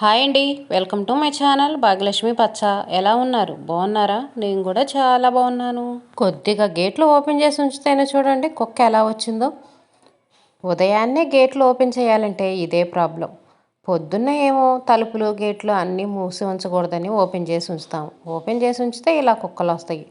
Hi అండి welcome to my channel Bhagyalakshmi పచ్చ. ఎలా ఉన్నారు? బాగున్నారా? నేను కూడా చాలా బాగున్నాను. కొద్దిగా గేట్లు ఓపెన్ చేసి ఉంచితేనే చూడండి కుక్క ఎలా వచ్చిందో. ఉదయాన్నే గేట్లు ఓపెన్ చేయాలంటే ఇదే ప్రాబ్లం. పొద్దున్న ఏమో తలుపులు గేట్లు అన్నీ మూసి ఉంచకూడదని ఓపెన్ చేసి ఉంచుతాం. ఓపెన్ చేసి ఉంచితే ఇలా కుక్కలు వస్తాయి.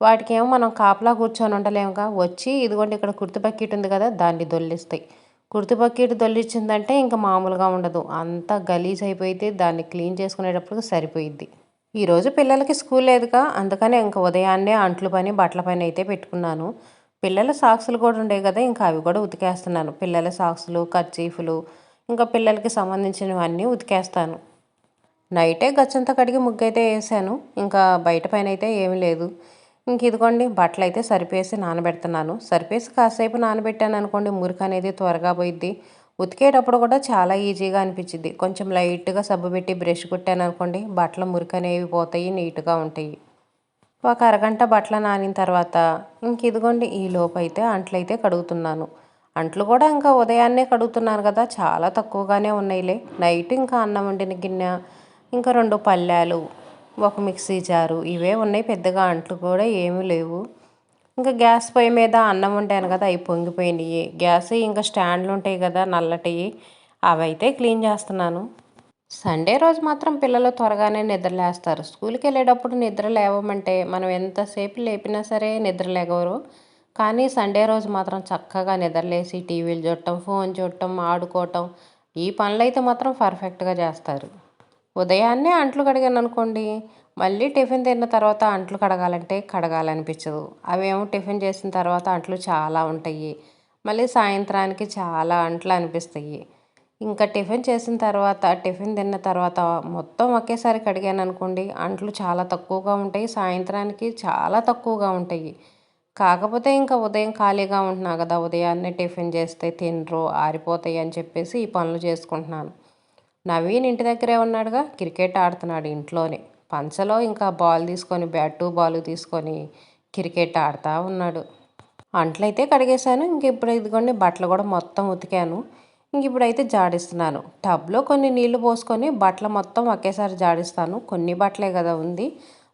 వాటికి ఏమో మనం కాపలా కూర్చొని ఉండలేముగా. వచ్చి ఇదిగోండి ఇక్కడ కుర్తి బకెట్ ఉంది కదా దాన్ని దొల్లిస్తాయి. కుర్తి బకెట్ దొల్లిచ్చిందంటే ఇంకా మామూలుగా ఉండదు. అంతా గలీజ్ అయిపోయింది దాన్ని క్లీన్ చేసుకునేటప్పుడు సరిపోయిద్ది. ఈరోజు పిల్లలకి స్కూల్ లేదుగా. అందుకని ఇంకా ఉదయాన్నే అంట్లు పని బట్టల పని అయితే పెట్టుకున్నాను. పిల్లల సాక్సులు కూడా ఉండేవి కదా. ఇంకా అవి కూడా ఉతికేస్తున్నాను. పిల్లల సాక్సులు కర్చీఫులు ఇంకా పిల్లలకి సంబంధించినవన్నీ ఉతికేస్తాను. నైటే గచ్చంతా కడిగి ముగ్గు అయితే వేసాను. ఇంకా బయట పైన అయితే ఏమీ లేదు. ఇంక ఇదిగోండి బట్టలు అయితే సరిపేసి నానబెడుతున్నాను. సరిపేసి కాసేపు నానబెట్టాను అనుకోండి మురికి అనేది త్వరగా పోయిద్ది. ఉతికేటప్పుడు కూడా చాలా ఈజీగా అనిపించింది కొంచెం లైట్గా సబ్బు పెట్టి బ్రష్ కొట్టాను అనుకోండి బట్టలు మురికి అనేవి పోతాయి నీట్గా ఉంటాయి. ఒక అరగంట బట్టలు నానిన తర్వాత ఇంక ఇదిగోండి ఈ లోపు అయితే అంట్లు కడుగుతున్నాను. అంట్లు కూడా ఇంకా ఉదయాన్నే కడుగుతున్నాను కదా చాలా తక్కువగానే ఉన్నాయిలే. నైట్ ఇంకా అన్నం వండిన గిన్నె ఇంకా రెండు పల్లాలు ఒక మిక్సీ జారు. ఇవే ఉన్నాయి పెద్దగా అంట్లు కూడా ఏమీ లేవు. ఇంకా గ్యాస్ పొయ్యి మీద అన్నం ఉంటాయని కదా అవి పొంగిపోయినాయి. గ్యాస్ ఇంకా స్టాండ్లు ఉంటాయి కదా నల్లటివి అవైతే క్లీన్ చేస్తున్నాను. సండే రోజు మాత్రం పిల్లలు త్వరగానే నిద్రలేస్తారు స్కూల్కి వెళ్ళేటప్పుడు నిద్ర లేవమంటే మనం ఎంతసేపు లేపినా సరే నిద్ర లేగవరు. కానీ సండే రోజు మాత్రం చక్కగా నిద్రలేసి టీవీలు చూడటం ఫోన్ చూడటం ఆడుకోవటం ఈ పనులు అయితే మాత్రం పర్ఫెక్ట్గా చేస్తారు. ఉదయాన్నే అంట్లు కడిగాను అనుకోండి మళ్ళీ టిఫిన్ తిన్న తర్వాత అంట్లు కడగాలంటే కడగాలనిపించదు. అవేమో టిఫిన్ చేసిన తర్వాత అంట్లు చాలా ఉంటాయి. మళ్ళీ సాయంత్రానికి చాలా అంట్లు అనిపిస్తాయి. ఇంకా టిఫిన్ చేసిన తర్వాత టిఫిన్ తిన్న తర్వాత మొత్తం ఒకేసారి కడిగాను అనుకోండి అంట్లు చాలా తక్కువగా ఉంటాయి. సాయంత్రానికి చాలా తక్కువగా ఉంటాయి. కాకపోతే ఇంకా ఉదయం ఖాళీగా ఉంటున్నా కదా ఉదయాన్నే టిఫిన్ చేస్తే తినరు ఆరిపోతాయి అని చెప్పేసి ఈ పనులు చేసుకుంటున్నాను. నవీన్ ఇంటి దగ్గరే ఉన్నాడుగా క్రికెట్ ఆడుతున్నాడు ఇంట్లోనే. పంచలో ఇంకా బాల్ తీసుకొని బ్యాటు బాల్ తీసుకొని క్రికెట్ ఆడుతూ ఉన్నాడు. అంట్లయితే కడిగేశాను ఇంక ఇప్పుడు ఇదిగోండి బట్టలు కూడా మొత్తం ఉతికాను. ఇంక ఇప్పుడైతే జాడిస్తున్నాను. టబ్లో కొన్ని నీళ్ళు పోసుకొని బట్టలు మొత్తం ఒకేసారి జాడిస్తాను. కొన్ని బట్టలే కదా ఉంది.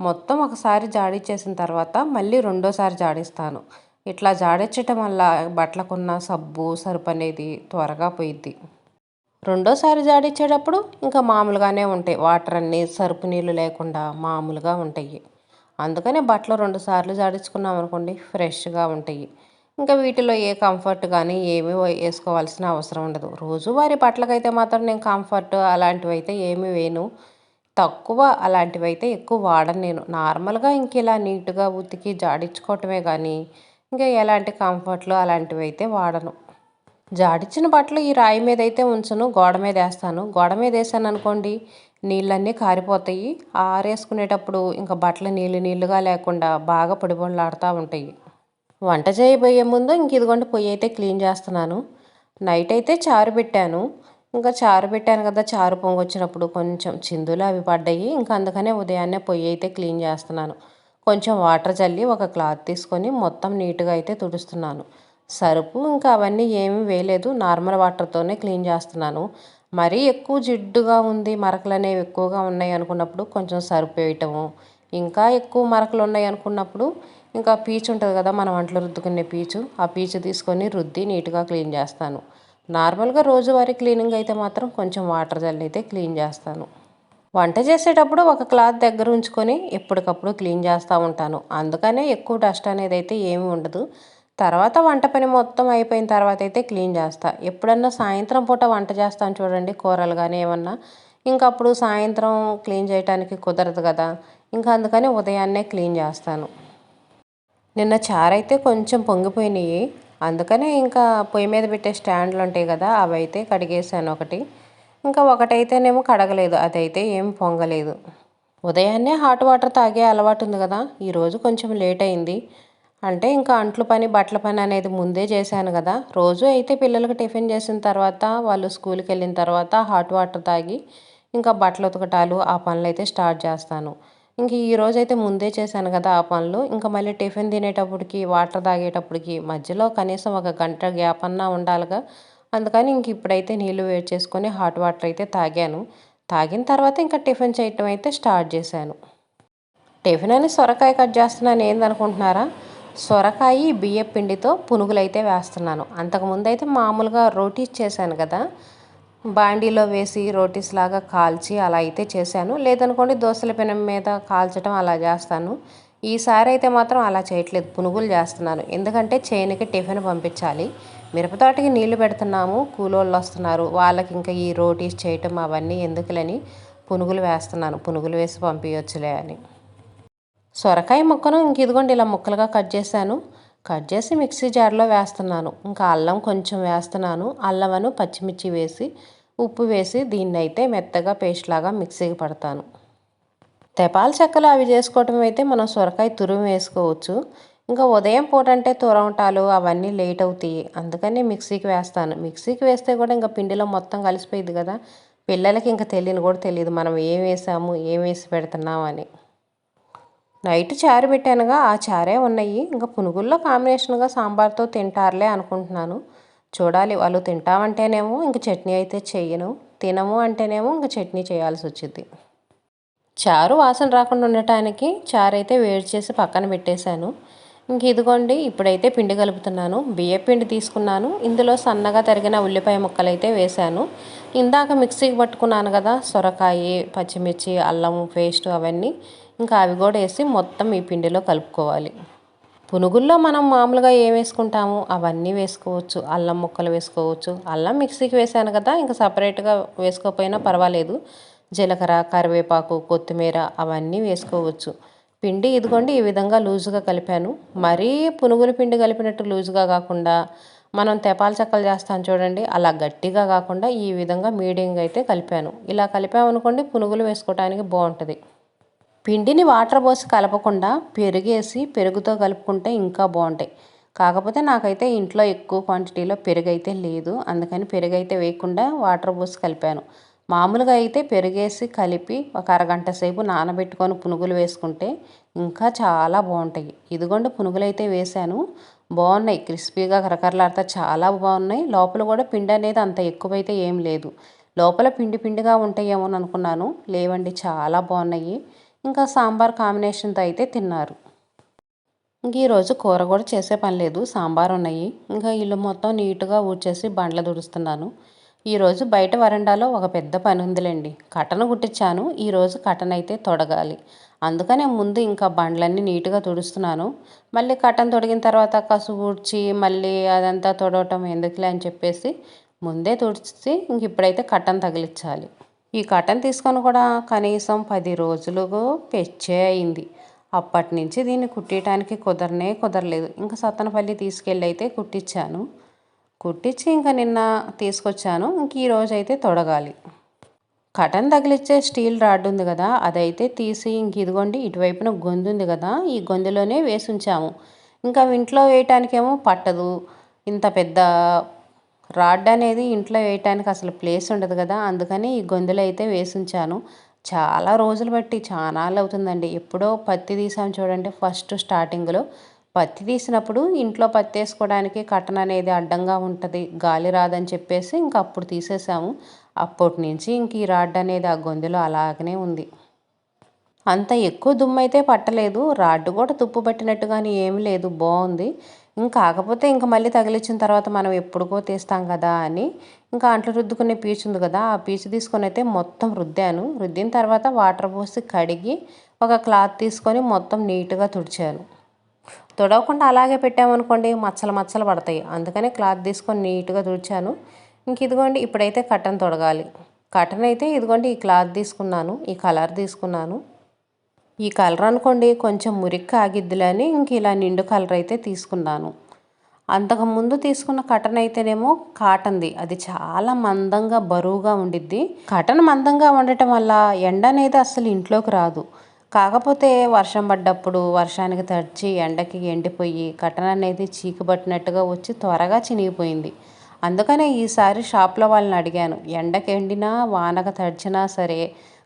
మొత్తం ఒకసారి జాడిచ్చేసిన తర్వాత మళ్ళీ రెండోసారి జాడిస్తాను. ఇట్లా జాడించటం వల్ల బట్టలకున్న సబ్బు సరుపు అనేది త్వరగా పోయిద్ది. రెండోసారి జాడిచ్చేటప్పుడు ఇంకా మామూలుగానే ఉంటాయి. వాటర్ అన్నీ సరుపు నీళ్ళు లేకుండా మామూలుగా ఉంటాయి. అందుకనే బట్టలు రెండు సార్లు జాడించుకున్నాం అనుకోండి ఫ్రెష్గా ఉంటాయి. ఇంకా వీటిలో ఏ కంఫర్ట్ కానీ ఏమీ వేసుకోవాల్సిన అవసరం ఉండదు. రోజువారి బట్టలకైతే మాత్రం నేను కంఫర్ట్ అలాంటివి అయితే ఏమీ వేయను. తక్కువ అలాంటివి అయితే ఎక్కువ వాడను నేను. నార్మల్గా ఇంక ఇలా నీట్గా ఉతికి జాడించుకోవటమే కానీ ఇంకా ఎలాంటి కంఫర్ట్లు అలాంటివి అయితే వాడను. జాడిచ్చిన బట్టలు ఈ రాయి మీద అయితే ఉంచను గోడ మీద వేస్తాను. గోడ మీద వేసాను అనుకోండి నీళ్ళన్నీ కారిపోతాయి. ఆరేసుకునేటప్పుడు ఇంకా బట్టలు నీళ్ళు నీళ్ళుగా లేకుండా బాగా పొడి ఉంటాయి. వంట చేయబోయే ముందు ఇంక ఇదిగోండి పొయ్యి అయితే క్లీన్ చేస్తున్నాను. నైట్ అయితే చారు పెట్టాను. ఇంకా చారు పెట్టాను కదా చారు పొంగొచ్చినప్పుడు కొంచెం చిందులు అవి పడ్డాయి. ఇంకా అందుకనే ఉదయాన్నే పొయ్యి అయితే క్లీన్ చేస్తున్నాను. కొంచెం వాటర్ చల్లి ఒక క్లాత్ తీసుకొని మొత్తం నీట్గా అయితే తుడుస్తున్నాను. సరుపు ఇంకా అవన్నీ ఏమీ వేయలేదు. నార్మల్ వాటర్తోనే క్లీన్ చేస్తున్నాను. మరీ ఎక్కువ జిడ్డుగా ఉంది. మరకలు అనేవి ఎక్కువగా ఉన్నాయి అనుకున్నప్పుడు కొంచెం సరుపు వేయటము. ఇంకా ఎక్కువ మరకలు ఉన్నాయి అనుకున్నప్పుడు ఇంకా పీచు ఉంటుంది కదా మనం వంటలు రుద్దుకునే పీచు. ఆ పీచు తీసుకొని రుద్ది నీట్గా క్లీన్ చేస్తాను. నార్మల్గా రోజువారీ క్లీనింగ్ అయితే మాత్రం కొంచెం వాటర్ జల్లి అయితే క్లీన్ చేస్తాను. వంట చేసేటప్పుడు ఒక క్లాత్ దగ్గర ఉంచుకొని ఎప్పటికప్పుడు క్లీన్ చేస్తూ ఉంటాను. అందుకనే ఎక్కువ డస్ట్ అనేది అయితే ఏమి ఉండదు. తర్వాత వంట పని మొత్తం అయిపోయిన తర్వాత అయితే క్లీన్ చేస్తా. ఎప్పుడన్నా సాయంత్రం పూట వంట చేస్తాను చూడండి కూరలు కానీ ఏమన్నా. ఇంకా అప్పుడు సాయంత్రం క్లీన్ చేయడానికి కుదరదు కదా. ఇంకా అందుకని ఉదయాన్నే క్లీన్ చేస్తాను. నిన్న చారైతే కొంచెం పొంగిపోయినాయి. అందుకనే ఇంకా పొయ్యి మీద పెట్టే స్టాండ్లు ఉంటాయి కదా అవి అయితే కడిగేసాను ఒకటి. ఇంకా ఒకటైతేనేమో కడగలేదు అదైతే ఏం పొంగలేదు. ఉదయాన్నే హాట్ వాటర్ తాగే అలవాటు ఉంది కదా ఈరోజు కొంచెం లేట్ అయింది. అంటే ఇంకా అంట్లు పని బట్టల పని అనేది ముందే చేశాను కదా. రోజు అయితే పిల్లలకు టిఫిన్ చేసిన తర్వాత వాళ్ళు స్కూల్కి వెళ్ళిన తర్వాత హాట్ వాటర్ తాగి ఇంకా బట్టలు ఉతకటాలు ఆ పనులు అయితే స్టార్ట్ చేస్తాను. ఇంక ఈ రోజు అయితే ముందే చేశాను కదా ఆ పనులు. ఇంకా మళ్ళీ టిఫిన్ తినేటప్పటికి వాటర్ తాగేటప్పటికి మధ్యలో కనీసం ఒక గంట గ్యాప్ అన్నా ఉండాలిగా. అందుకని ఇంక ఇప్పుడైతే నీళ్ళు వేడి చేసుకొని హాట్ వాటర్ అయితే తాగాను. తాగిన తర్వాత ఇంకా టిఫిన్ చేయటం అయితే స్టార్ట్ చేశాను. టిఫిన్ అని సొరకాయ కట్ చేస్తున్నాను ఏందనుకుంటున్నారా? సొరకాయి బియ్య పిండితో పునుగులు అయితే వేస్తున్నాను. అంతకుముందు అయితే మామూలుగా రోటీస్ చేశాను కదా. బాండీలో వేసి రోటీస్ లాగా కాల్చి అలా అయితే చేశాను. లేదనుకోండి దోశల పెనం మీద కాల్చడం అలా చేస్తాను. ఈసారి అయితే మాత్రం అలా చేయట్లేదు. పునుగులు చేస్తున్నాను. ఎందుకంటే చేనుకి టిఫిన్ పంపించాలి. మిరపతోటకి నీళ్ళు పెడుతున్నాము. కూలోళ్ళు వస్తున్నారు. వాళ్ళకి ఇంకా ఈ రోటీస్ చేయటం అవన్నీ ఎందుకులని పునుగులు వేస్తున్నాను. పునుగులు వేసి పంపించచ్చులే అని. సొరకాయ ముక్కను ఇంక ఇదిగోండి ఇలా ముక్కలుగా కట్ చేశాను. కట్ చేసి మిక్సీ జార్లో వేస్తున్నాను. ఇంకా అల్లం కొంచెం వేస్తున్నాను. అల్లమను పచ్చిమిర్చి వేసి ఉప్పు వేసి దీన్ని అయితే మెత్తగా పేస్ట్ లాగా మిక్సీకి పడతాను. తెపాల చెక్కలు అవి చేసుకోవటం అయితే మనం సొరకాయ తురుము వేసుకోవచ్చు. ఇంకా ఉదయం పూట అంటే తురమటాలు అవన్నీ లేట్ అవుతాయి. అందుకని మిక్సీకి వేస్తాను. మిక్సీకి వేస్తే కూడా ఇంకా పిండిలో మొత్తం కలిసిపోయింది కదా. పిల్లలకి ఇంకా తెలియని కూడా తెలియదు మనం ఏం వేసాము ఏం వేసి పెడుతున్నాం అని. నైట్ చారు పెట్టానుగా ఆ చారే ఉన్నాయి. ఇంకా పునుగుల్లో కాంబినేషన్గా సాంబార్తో తింటారులే అనుకుంటున్నాను. చూడాలి వాళ్ళు తింటామంటేనేమో ఇంక చట్నీ అయితే చెయ్యను. తినము అంటేనేమో ఇంక చట్నీ చేయాల్సి వచ్చింది చారు వాసన రాకుండా ఉండటానికి చారు అయితే వేడి చేసి పక్కన పెట్టేశాను. ఇంక ఇదిగోండి ఇప్పుడైతే పిండి కలుపుతున్నాను. బియ్య పిండి తీసుకున్నాను. ఇందులో సన్నగా తరిగిన ఉల్లిపాయ ముక్కలు అయితే వేశాను. ఇందాక మిక్సీకి పట్టుకున్నాను కదా సొరకాయ పచ్చిమిర్చి అల్లం పేస్ట్ అవన్నీ. ఇంకా అవి కూడా వేసి మొత్తం ఈ పిండిలో కలుపుకోవాలి. పునుగుల్లో మనం మామూలుగా ఏం వేసుకుంటాము? అవన్నీ వేసుకోవచ్చు. అల్లం ముక్కలు వేసుకోవచ్చు. అల్లం మిక్సీకి వేసాను కదా ఇంకా సపరేట్గా వేసుకోకపోయినా పర్వాలేదు. జీలకర్ర కరివేపాకు కొత్తిమీర అవన్నీ వేసుకోవచ్చు. పిండి ఇదిగోండి ఈ విధంగా లూజుగా కలిపాను. మరీ పునుగుల పిండి కలిపినట్టు లూజుగా కాకుండా మనం తెపాల చెక్కలు చేస్తాం చూడండి అలా గట్టిగా కాకుండా ఈ విధంగా మీడియంగా అయితే కలిపాను. ఇలా కలిపామనుకోండి పునుగులు వేసుకోవడానికి బాగుంటుంది. పిండిని వాటర్ పోసి కలపకుండా పెరుగేసి పెరుగుతో కలుపుకుంటే ఇంకా బాగుంటాయి. కాకపోతే నాకైతే ఇంట్లో ఎక్కువ క్వాంటిటీలో పెరుగు అయితే లేదు. అందుకని పెరుగు అయితే వేయకుండా వాటర్ పోసి కలిపాను. మామూలుగా అయితే పెరుగేసి కలిపి ఒక అరగంట సేపు నానబెట్టుకొని పునుగులు వేసుకుంటే ఇంకా చాలా బాగుంటాయి. ఇదిగోండి పునుగులు అయితే వేశాను. బాగున్నాయి. క్రిస్పీగా కరకరలాడితే చాలా బాగున్నాయి. లోపల కూడా పిండి అనేది అంత ఎక్కువైతే ఏం లేదు. లోపల పిండి పిండిగా ఉంటాయేమో అనుకున్నాను లేవండి చాలా బాగున్నాయి. ఇంకా సాంబార్ కాంబినేషన్తో అయితే తిన్నారు. ఇంక ఈరోజు కూర కూడా చేసే పని లేదు సాంబార్ ఉన్నాయి. ఇంకా ఇల్లు మొత్తం నీట్గా ఊడ్చేసి బండ్లు దుడుస్తున్నాను. ఈరోజు బయట వరండాలో ఒక పెద్ద పని ఉందిలేండి. కటను కుట్టించాను ఈరోజు కటన్ అయితే తొడగాలి. అందుకనే ముందు ఇంకా బండ్లన్నీ నీట్గా తుడుస్తున్నాను. మళ్ళీ కటన్ తొడిగిన తర్వాత కసు ఊడ్చి మళ్ళీ అదంతా తొడవటం ఎందుకులే అని చెప్పేసి ముందే తుడిచి ఇంక ఇప్పుడైతే కటన్ తగిలించాలి. ఈ కటన్ తీసుకొని కూడా కనీసం పది రోజులుగా పెచ్చే అయింది. అప్పటి నుంచి దీన్ని కుట్టడానికి కుదరనే కుదరలేదు. ఇంకా సత్తనపల్లి తీసుకెళ్ళి అయితే కుట్టించాను కుట్టించి ఇంకా నిన్న తీసుకొచ్చాను. ఇంక ఈరోజు అయితే తొడగాలి. కటన్ తగిలిచ్చే స్టీల్ రాడ్ ఉంది కదా అదైతే తీసి ఇంక ఇదిగోండి ఇటువైపున గొంతు ఉంది కదా ఈ గొంతులోనే వేసి ఉంచాము ఇంకా ఇంట్లో వేయటానికేమో పట్టదు. ఇంత పెద్ద రాడ్ అనేది ఇంట్లో వేయటానికి అసలు ప్లేస్ ఉండదు కదా. అందుకని ఈ గొంతులు అయితే వేసి ఉంచాను చాలా రోజులు బట్టి చాలా అవుతుందండి. ఎప్పుడో పత్తి తీసాము చూడండి ఫస్ట్ స్టార్టింగ్లో. పత్తి తీసినప్పుడు ఇంట్లో పత్తి వేసుకోవడానికి కట్టన అనేది అడ్డంగా ఉంటుంది గాలి రాదని చెప్పేసి ఇంక అప్పుడు తీసేసాము. అప్పటి నుంచి ఇంక ఈ రాడ్ అనేది ఆ గొంతులో అలాగనే ఉంది. అంత ఎక్కువ దుమ్ము అయితే పట్టలేదు. రాడ్డు కూడా తుప్పు పట్టినట్టుగాని ఏమి లేదు. బాగుంది. ఇంకా కాకపోతే ఇంకా మళ్ళీ తగిలించిన తర్వాత మనం ఎప్పుడుకో తీస్తాం కదా అని ఇంకా అంట్లు రుద్దుకునే పీచు ఉంది కదా ఆ పీచు తీసుకొని అయితే మొత్తం రుద్దాను. రుద్దిన తర్వాత వాటర్ పోసి కడిగి ఒక క్లాత్ తీసుకొని మొత్తం నీట్గా తుడిచాను. తుడవకుండా అలాగే పెట్టామనుకోండి మచ్చలు మచ్చలు పడతాయి. అందుకనే క్లాత్ తీసుకొని నీట్గా తుడిచాను. ఇంక ఇదిగోండి ఇప్పుడైతే కట్టన్ తొడగాలి. కట్టన్ అయితే ఇదిగోండి ఈ క్లాత్ తీసుకున్నాను ఈ కలర్ తీసుకున్నాను. ఈ కలర్ అనుకోండి కొంచెం మురికి ఆగిద్దిలే అని ఇంక ఇలా నిండు కలర్ అయితే తీసుకున్నాను. అంతకు ముందు తీసుకున్న కటన్ అయితేనేమో కాటన్ది. అది చాలా మందంగా బరువుగా ఉండిద్ది. కటన్ మందంగా ఉండటం వల్ల ఎండ అనేది అసలు ఇంట్లోకి రాదు. కాకపోతే వర్షం పడ్డప్పుడు వర్షానికి తడిచి ఎండకి ఎండిపోయి కటన్ అనేది చీకబట్టినట్టుగా వచ్చి త్వరగా చినిగిపోయింది. అందుకనే ఈసారి షాప్లో వాళ్ళని అడిగాను ఎండకి ఎండినా వానక తడిచినా సరే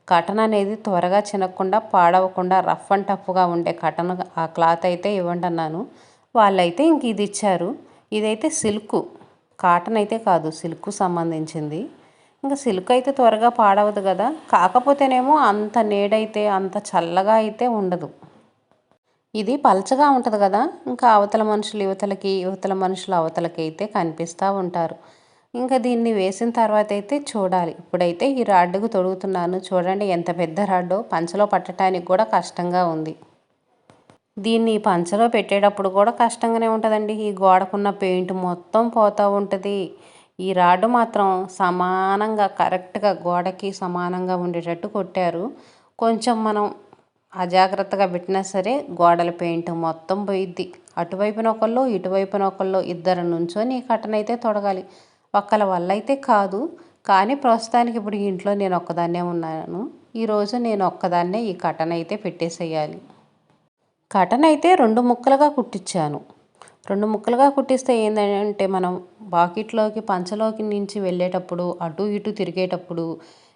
కటన్ అనేది త్వరగా చినగకుండా పాడవకుండా రఫ్ అండ్ టఫ్గా ఉండే కటన్ ఆ క్లాత్ అయితే ఇవ్వండి అన్నాను వాళ్ళైతే ఇంక ఇది ఇచ్చారు ఇదైతే సిల్క్. కాటన్ అయితే కాదు సిల్క్ సంబంధించింది. ఇంకా సిల్క్ అయితే త్వరగా పాడవదు కదా. కాకపోతేనేమో అంత నేడైతే అంత చల్లగా అయితే ఉండదు. ఇది పలచగా ఉంటుంది కదా. ఇంకా అవతల మనుషులు యువతలకి యువతల మనుషులు అవతలకి అయితే కనిపిస్తూ ఉంటారు. ఇంకా దీన్ని వేసిన తర్వాత అయితే చూడాలి. ఇప్పుడైతే ఈ రాడ్డుకు తొడుగుతున్నాను. చూడండి ఎంత పెద్ద రాడ్డో. పంచలో పట్టడానికి కూడా కష్టంగా ఉంది. దీన్ని పంచలో పెట్టేటప్పుడు కూడా కష్టంగానే ఉంటుందండి. ఈ గోడకున్న పెయింట్ మొత్తం పోతూ ఉంటుంది. ఈ రాడ్డు మాత్రం సమానంగా కరెక్ట్గా గోడకి సమానంగా ఉండేటట్టు కొట్టారు. కొంచెం మనం అజాగ్రత్తగా పెట్టినా సరే గోడల పెయింట్ మొత్తం పోయిద్ది. అటువైపున ఒకళ్ళు ఇటువైపున ఒకళ్ళు ఇద్దరు నుంచొని కట్టనైతే తొడగాలి. ఒక్కల వల్ల అయితే కాదు. కానీ ప్రస్తుతానికి ఇప్పుడు ఇంట్లో నేను ఒక్కదాన్నే ఉన్నాను. ఈరోజు నేను ఒక్కదాన్నే ఈ కటన్ అయితే పెట్టేసేయాలి. కటన్ అయితే రెండు ముక్కలుగా కుట్టించాను. రెండు ముక్కలుగా కుట్టిస్తే ఏంటంటే మనం బాకెట్లోకి పంచలోకి నుంచి వెళ్ళేటప్పుడు అటు ఇటు తిరిగేటప్పుడు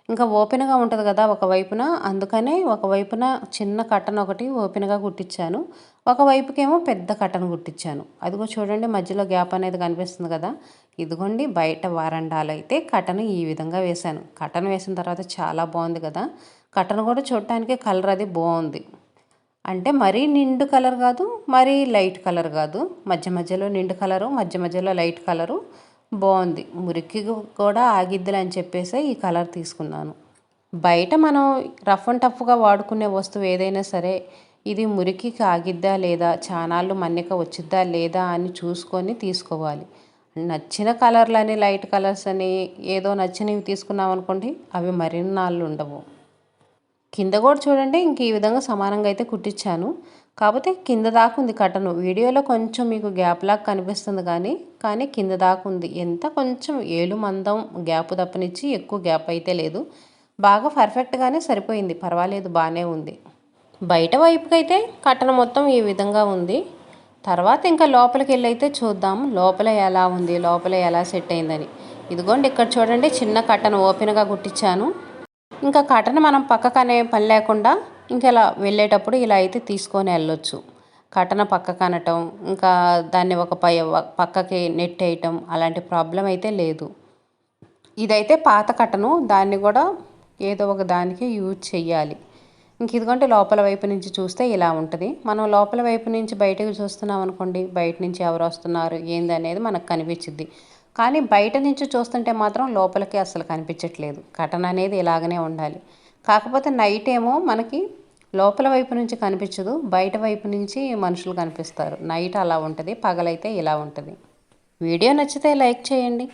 ఇంకా ఓపెన్గా ఉంటుంది కదా ఒకవైపున అందుకనే ఒకవైపున చిన్న కట్టన్ ఒకటి ఓపెన్గా కుట్టించాను. ఒకవైపుకేమో పెద్ద కట్టన్ కుట్టించాను. అదిగో చూడండి మధ్యలో గ్యాప్ అనేది కనిపిస్తుంది కదా. ఇదిగోండి బయట వారండాలు అయితే కటన్ ఈ విధంగా వేశాను. కటన్ వేసిన తర్వాత చాలా బాగుంది కదా. కటన్ కూడా చూడటానికి కలర్ అది బాగుంది. అంటే మరీ నిండు కలర్ కాదు మరీ లైట్ కలర్ కాదు. మధ్య మధ్యలో నిండు కలరు మధ్య మధ్యలో లైట్ కలరు. బాగుంది. మురికి కూడా ఆగిద్దిలే అని చెప్పేసి ఈ కలర్ తీసుకున్నాను. బయట మనం రఫ్ అండ్ టఫ్గా వాడుకునే వస్తువు ఏదైనా సరే ఇది మురికికి ఆగిద్దా లేదా చానాళ్ళు మన్నిక వచ్చిద్దా లేదా అని చూసుకొని తీసుకోవాలి. నచ్చిన కలర్లు అని లైట్ కలర్స్ అని ఏదో నచ్చినవి తీసుకున్నాం అనుకోండి అవి మరిన్నాళ్ళు ఉండవు. కింద కూడా చూడండి ఇంక ఈ విధంగా సమానంగా అయితే కుట్టించాను. కాకపోతే కింద దాకా ఉంది కటను వీడియోలో కొంచెం మీకు గ్యాప్ లాగా కనిపిస్తుంది కానీ కానీ కింద దాకా ఉంది. ఎంత కొంచెం ఏలు మందం గ్యాప్ తప్పనిచ్చి ఎక్కువ గ్యాప్ అయితే లేదు. బాగా పర్ఫెక్ట్గానే సరిపోయింది. పర్వాలేదు బాగానే ఉంది. బయట వైపుకైతే అయితే మొత్తం ఈ విధంగా ఉంది. తర్వాత ఇంకా లోపలికి వెళ్ళైతే చూద్దాం. లోపల ఎలా ఉంది? లోపల ఎలా సెట్ అయిందని. ఇదిగోండి ఇక్కడ చూడండి చిన్న కట్టను ఓపెన్గా కుట్టించాను ఇంకా కట్టను మనం పక్కకనే పని లేకుండా ఇంకా ఇలా వెళ్ళేటప్పుడు ఇలా అయితే తీసుకొని వెళ్ళొచ్చు. కటన పక్కకు అనటం ఇంకా దాన్ని ఒక పై పక్కకి నెట్ వేయటం అలాంటి ప్రాబ్లం అయితే లేదు. ఇదైతే పాత కట్టను దాన్ని కూడా ఏదో ఒక దానికి యూజ్ చెయ్యాలి. ఇంక ఇదిగోంటే లోపల వైపు నుంచి చూస్తే ఇలా ఉంటుంది. మనం లోపల వైపు నుంచి బయటకు చూస్తున్నాం అనుకోండి బయట నుంచి ఎవరు వస్తున్నారు ఏంది అనేది మనకు కనిపించింది కానీ బయట నుంచి చూస్తుంటే మాత్రం లోపలికి అసలు కనిపించట్లేదు. కటన్ అనేది ఇలాగనే ఉండాలి. కాకపోతే నైట్ ఏమో మనకి లోపల వైపు నుంచి కనిపించదు బయట వైపు నుంచి మనుషులు కనిపిస్తారు. నైట్ అలా ఉంటుంది పగలైతే ఇలా ఉంటుంది. వీడియో నచ్చితే లైక్ చేయండి.